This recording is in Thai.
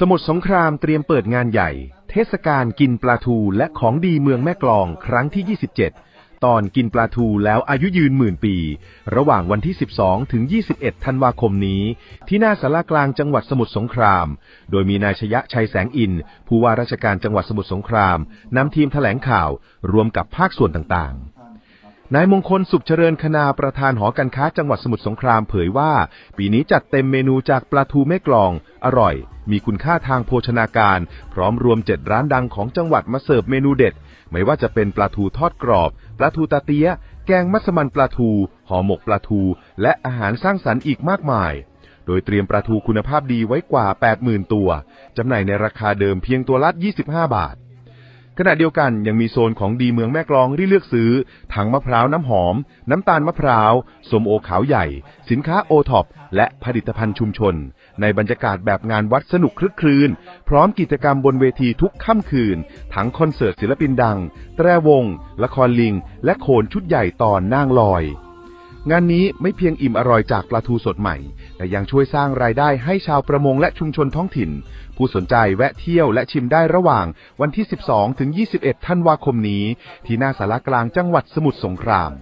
สมุทรสงครามเตรียมเปิดงานใหญ่ เทศกาลกินปลาทูและของดีเมืองแม่กลองครั้งที่ 27 ตอนกินปลาทูแล้วอายุยืนหมื่นปี ระหว่างวันที่ 12 ถึง 21 ธันวาคมนี้ ที่หน้าสารากลางจังหวัดสมุทรสงคราม โดยมีนายชยะชัยแสงอิน ผู้ว่าราชการจังหวัดสมุทรสงครามนำทีมแถลงข่าว รวมกับภาคส่วนต่างๆ นายมงคลสุขเจริญคณาประธานหอการค้าจังหวัดสมุทรสงครามเผยว่า ปีนี้จัดเต็มเมนูจากปลาทูแม่กลอง อร่อย มีคุณค่าทางโภชนาการ พร้อมรวมเจ็ดร้านดังของจังหวัดมาเสิร์ฟเมนูเด็ด ไม่ว่าจะเป็นปลาทูทอดกรอบ ปลาทูตาเตียแกงมัสมั่นปลาทูห่อหมกปลาทู และอาหารสร้างสรรค์อีกมากมาย โดยเตรียมปลาทูคุณภาพดีไว้กว่า 80,000 ตัวจำหน่ายในราคาเดิมเพียงตัวละ25 บาท ขณะเดียวกันยังมีโซนของดีเมืองแม่กลองที่เลือกซื้อถังมะพร้าวน้ำหอม น้ำตาลมะพร้าวสมโอขาวใหญ่ สินค้าโอท็อปและผลิตภัณฑ์ชุมชน ในบรรยากาศแบบงานวัดสนุกคลึกครื้น พร้อมกิจกรรมบนเวทีทุกค่ำคืน ทั้งคอนเสิร์ตศิลปินดัง แตรวง ละครลิง และโขนชุดใหญ่ตอนนางลอย งานนี้ไม่เพียงอิ่มอร่อยจากปลาทูสดใหม่ แต่ยังช่วยสร้างรายได้ให้ชาวประมงและชุมชนท้องถิ่น ผู้สนใจแวะเที่ยวและชิมได้ระหว่างวันที่ 12 ถึง 21 ธันวาคมนี้ ที่หน้าสารกลางจังหวัดสมุทรสงคราม